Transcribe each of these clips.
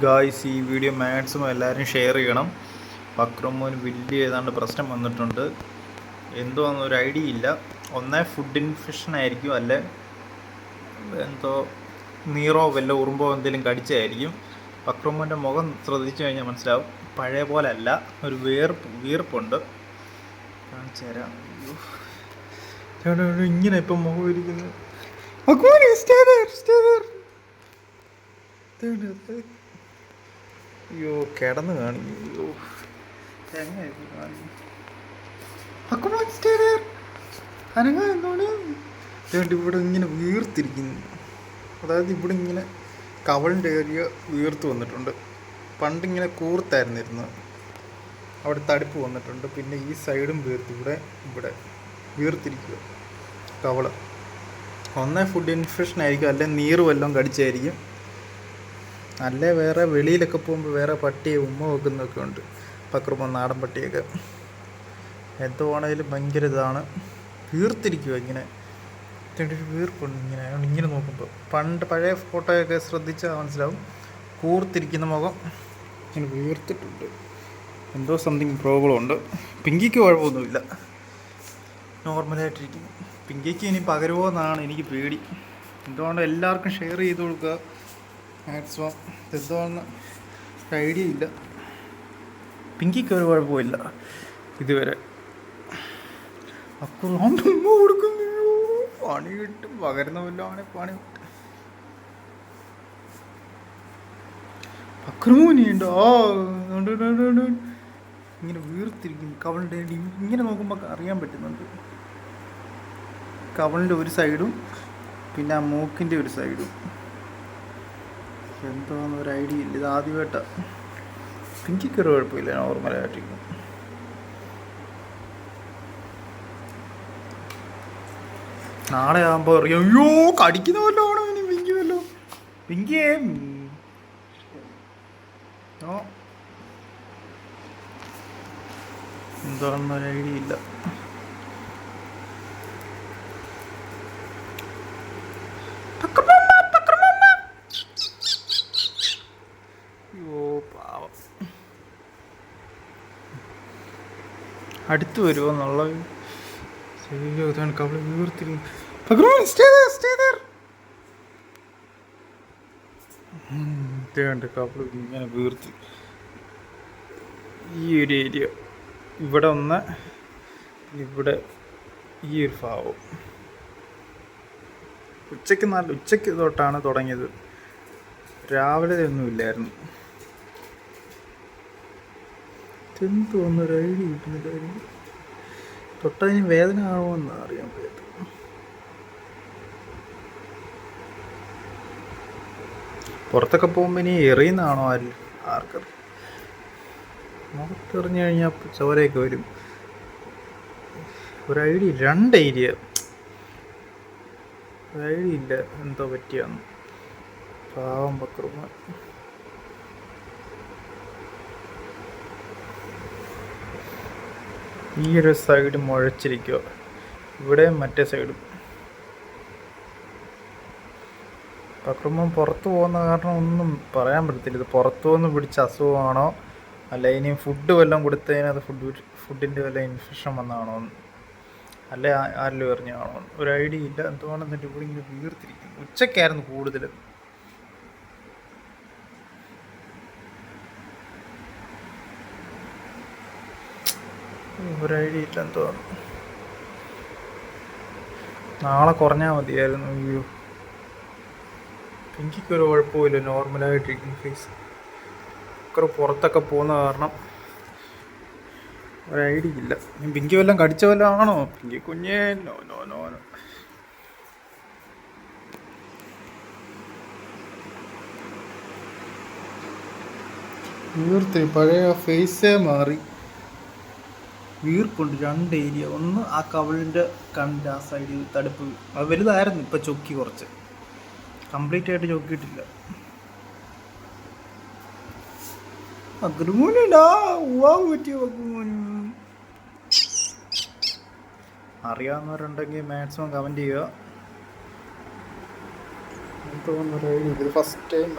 Guys ഈ video maximum എല്ലാവരും share ചെയ്യണം. പക്രമോന് വലിയ ഏതാണ്ട് പ്രശ്നം വന്നിട്ടുണ്ട്. എന്തോ ഒരു ഐഡിയ ഇല്ല. ഒന്നേ ഫുഡ് ഇൻഫെക്ഷൻ ആയിരിക്കും അല്ലെ? എന്തോ നീറോ വല്ല ഉറുമ്പോ എന്തെങ്കിലും കടിച്ചായിരിക്കും. വക്രമോന്റെ മുഖം ശ്രദ്ധിച്ചു കഴിഞ്ഞാൽ മനസ്സിലാവും. പഴയ പോലെ അല്ല ഒരു വീർപ്പ് വീർപ്പുണ്ട്. ഇങ്ങനെ ഇപ്പം മുഖം ഇരിക്കുന്നത് there, stay അയ്യോ കിടന്ന് കാണിക്കും അയ്യോ കാണിക്കും. അനങ്ങാ ഇതുകൊണ്ട് ഇവിടെ ഇങ്ങനെ വീർത്തിരിക്കുന്നു. അതായത് ഇവിടെ ഇങ്ങനെ കവളിന്റെ ഏരിയ വീർത്ത് വന്നിട്ടുണ്ട്. പണ്ടിങ്ങനെ കൂർത്തായിരുന്നിരുന്നു. അവിടെ തടിപ്പ് വന്നിട്ടുണ്ട്. പിന്നെ ഈ സൈഡും വീർത്ത് ഇവിടെ ഇവിടെ വീർത്തിരിക്കുക. കവൾ. ഒന്നേ ഫുഡ് ഇൻഫെക്ഷൻ ആയിരിക്കും. അല്ലെങ്കിൽ നീറ് വല്ലതും കടിച്ചായിരിക്കും. അല്ലേ? വേറെ വെളിയിലൊക്കെ പോകുമ്പോൾ വേറെ പട്ടി ഉമ്മ വെക്കുന്നൊക്കെ ഉണ്ട്. പക്രമ നാടൻ പട്ടിയൊക്കെ. എന്തോ ആണെങ്കിലും ഭയങ്കര ഇതാണ്. വീർത്തിരിക്കുക ഇങ്ങനെ. വീർപ്പുണ്ട് ഇങ്ങനെ. ഇങ്ങനെ നോക്കുമ്പോൾ പണ്ട് പഴയ ഫോട്ടോയൊക്കെ ശ്രദ്ധിച്ചാൽ മനസ്സിലാവും. കൂർത്തിരിക്കുന്ന മുഖം. ഇങ്ങനെ വീർത്തിട്ടുണ്ട്. എന്തോ സംതിങ് പ്രോബ്ലം ഉണ്ട് പിങ്കിക്ക് കുഴപ്പമൊന്നുമില്ല. നോർമലായിട്ടിരിക്കും പിങ്കിക്ക് ഇനി പകരുമോ എന്നാണ് എനിക്ക് പേടി. എന്തുകൊണ്ട് എല്ലാവർക്കും ഷെയർ ചെയ്ത് കൊടുക്കുക. മാക്സിമം എന്താണെന്ന് ഐഡിയ ഇല്ല. പിങ്കിക്ക് ഒരു കുഴപ്പമില്ല. ഇതുവരെ. ഉമ്മ കൊടുക്കുന്നു പണി കിട്ടും. പകരുന്ന വല്ലതാണ് പണി അക്രമോനിയുണ്ടോ. ഇങ്ങനെ വീർത്തിരിക്കും കവളിന്റെ ഇങ്ങനെ നോക്കുമ്പോൾ അറിയാൻ പറ്റുന്നുണ്ട്. കവളിന്റെ ഒരു സൈഡും പിന്നെ ആ മൂക്കിന്റെ ഒരു സൈഡും എന്താണെന്ന് ഒരു ഐഡിയ ഇല്ല. ഇത് ആദ്യമായിട്ടാണ് പിങ്കിക്ക് ഒരു കുഴപ്പമില്ല നോർമലായിട്ടിരിക്കും നാളെ ആകുമ്പോൾ അറിയാം അയ്യോ കടിക്കുന്ന വല്ലോ ആണോ ഇനി പിങ്കി വല്ലോ? പിങ്കിയേ എന്താണെന്നൊരു ഐഡിയ ഇല്ല അയ്യോ പാവം അടുത്ത് വരുമോ എന്നുള്ള കവൾ കവൾ ഇങ്ങനെ വീർത്തി. ഈ ഒരു ഏരിയ. ഇവിടെ ഒന്ന് ഇവിടെ ഈ ഒരു ഭാവം ഉച്ചയ്ക്ക് നല്ല ഉച്ചയ്ക്ക് തൊട്ടാണ് തുടങ്ങിയത്. രാവിലെ ഒന്നും ഇല്ലായിരുന്നു എന്തുവന്നൊരു ഐഡിയ കിട്ടുന്നില്ല എനിക്ക്. തൊട്ടതിന് വേദന ആണോന്ന് അറിയാൻ പറ്റും പുറത്തൊക്കെ പോകുമ്പോൾ ഇനി എറിയുന്നതാണോ ആര്? ആർക്കറിയാം. മുഖത്തെറിഞ്ഞു കഴിഞ്ഞാൽ ചോരയൊക്കെ വരും. ഒരു ഐഡിയ രണ്ട് ഐഡിയ ഒരു ഐഡിയ ഇല്ല. എന്തോ പറ്റിയാന്ന്. പാവം ബക്രുമ ഈ ഒരു സൈഡ് മുഴച്ചിരിക്കുക ഇവിടെ മറ്റേ സൈഡും പക്രമം പുറത്തു പോകുന്ന കാരണം ഒന്നും പറയാൻ പറ്റത്തില്ല. ഇത് പുറത്തു നിന്ന് പിടിച്ച അസുഖമാണോ? അല്ല ഇനി ഫുഡ് വല്ലതും കൊടുത്തതിന് അത് ഫുഡ് ഫുഡിന്റെ വല്ല ഇൻഫെക്ഷൻ വന്നതാണോ അല്ലെ ആരിലും എറിഞ്ഞാണോ ഒരു ഐഡിയ ഇല്ല. എന്തുകൊണ്ടെന്ന് എന്നിട്ട് ഇവിടെ ഇങ്ങനെ വീർത്തിരിക്കും ഉച്ചക്കായിരുന്നു കൂടുതൽ ഒരു ഐഡിയ ഇല്ല എന്തോ നാളെ കുറഞ്ഞാൽ മതിയായിരുന്നു അയ്യോ. പിങ്കിക്ക് ഒരു കുഴപ്പമില്ല നോർമലായിട്ടിരിക്കും ഫേസ് ഒക്കെ പുറത്തൊക്കെ പോകുന്ന കാരണം ഒരു ഐഡിയ ഇല്ല. പിങ്കി വല്ലതും കടിച്ച വല്ലതും ആണോ? പിങ്കി കുഞ്ഞേ നോ നോ നോ നോ. വീർത്ത് പഴയ ഫേസേ മാറി. വീർപ്പുണ്ട് രണ്ട് ഏരിയ. ഒന്ന് ആ കവളിന്റെ കണ്ട് ആ സൈഡിൽ തടുപ്പ്. അത് വലുതായിരുന്നു ഇപ്പം ചൊക്കി കുറച്ച്. കംപ്ലീറ്റ് ആയിട്ട് ചൊക്കിയിട്ടില്ല. അറിയാവുന്നവരുണ്ടെങ്കിൽ മാക്സിമം കമന്റ് ചെയ്യുക. ഫസ്റ്റ് ടൈം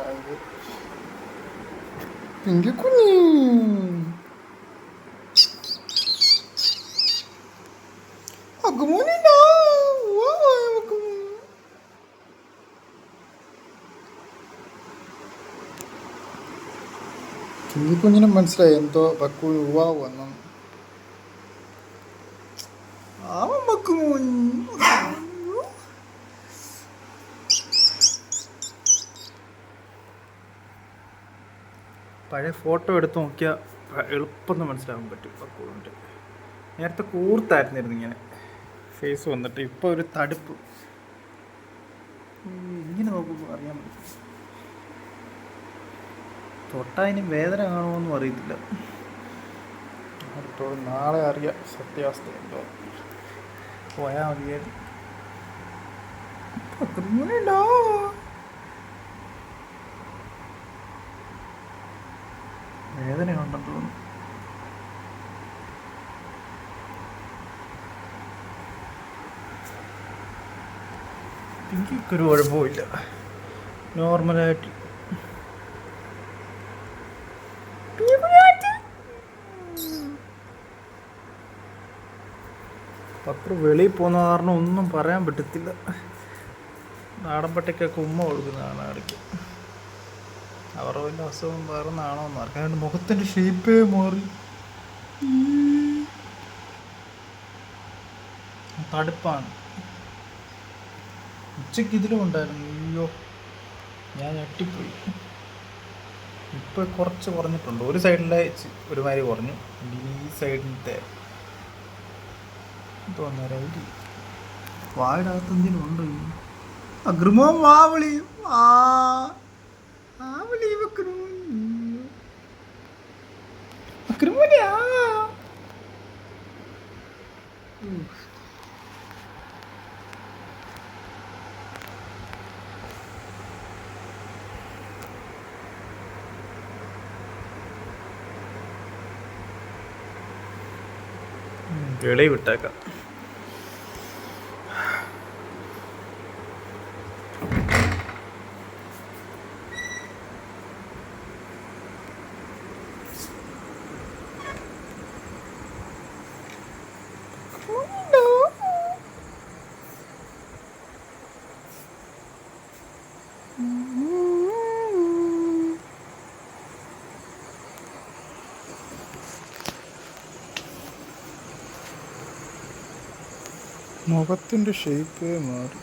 അക്കുമോനിടാ വാ അക്കുമോൻ പിങ്കിക്കുഞ്ഞിനും മനസ്സിലായി. എന്തോ പക്കു ഉവാ വന്നു. ആവൻ മക്കുമോൻ പഴയ ഫോട്ടോ എടുത്ത് നോക്കിയാൽ എളുപ്പം മനസ്സിലാകാൻ പറ്റും പക്കൂറിന്റെ നേരത്തെ കൂർത്തായിരുന്നിരുന്നു ഇങ്ങനെ. ഫേസ് വന്നിട്ട് ഇപ്പോൾ ഒരു തടുപ്പ്. ഇങ്ങനെ നോക്കുമ്പോൾ അറിയാൻ പറ്റും തൊട്ടതിന് വേദന കാണുമോന്നും അറിയത്തില്ല. അടുത്തോളം നാളെ അറിയാം സത്യാവസ്ഥ എന്തോ. പോയാൽ മതിയായിരുന്നു. പത്തുമണിയുണ്ടോ വേദന ഉണ്ടെന്ന് തോന്നുന്നു. എനിക്കൊരു കുഴപ്പമില്ല നോർമലായിട്ട്. പത്രം വെളിയിൽ പോകുന്ന കാരണം ഒന്നും പറയാൻ പറ്റത്തില്ല. നാടൻ പട്ടിക്കൊക്കെ ഉമ്മ കൊടുക്കുന്നതാണ് ഇടയ്ക്ക് അവരുടെ വല്ല അസുഖം വേറെന്നാണോ എന്ന് അറിയാണ്ട് മുഖത്തിന്റെ ഷേപ്പേ മാറി. തടുപ്പാണ് ഉച്ചയ്ക്ക് ഇതിലും ഉണ്ടായിരുന്നു. അയ്യോ ഞാൻ ഞെട്ടിപ്പോയി. ഇപ്പോൾ കുറച്ച് കുറഞ്ഞിട്ടുണ്ട്. ഒരു സൈഡിലെ ഒരുമാതിരി കുറഞ്ഞു. ഈ സൈഡിലത്തെ തോന്നേരം വായുടെ അകത്ത് എന്തെങ്കിലും ഉണ്ടോ അഗ്രമോ വാ വിളി ആ ആ വിളി വെക്കണു അക്രമോനെയാ വെളി വിട്ടേക്കാം മുഖത്തിന്റെ ഷേപ്പ് മാറി.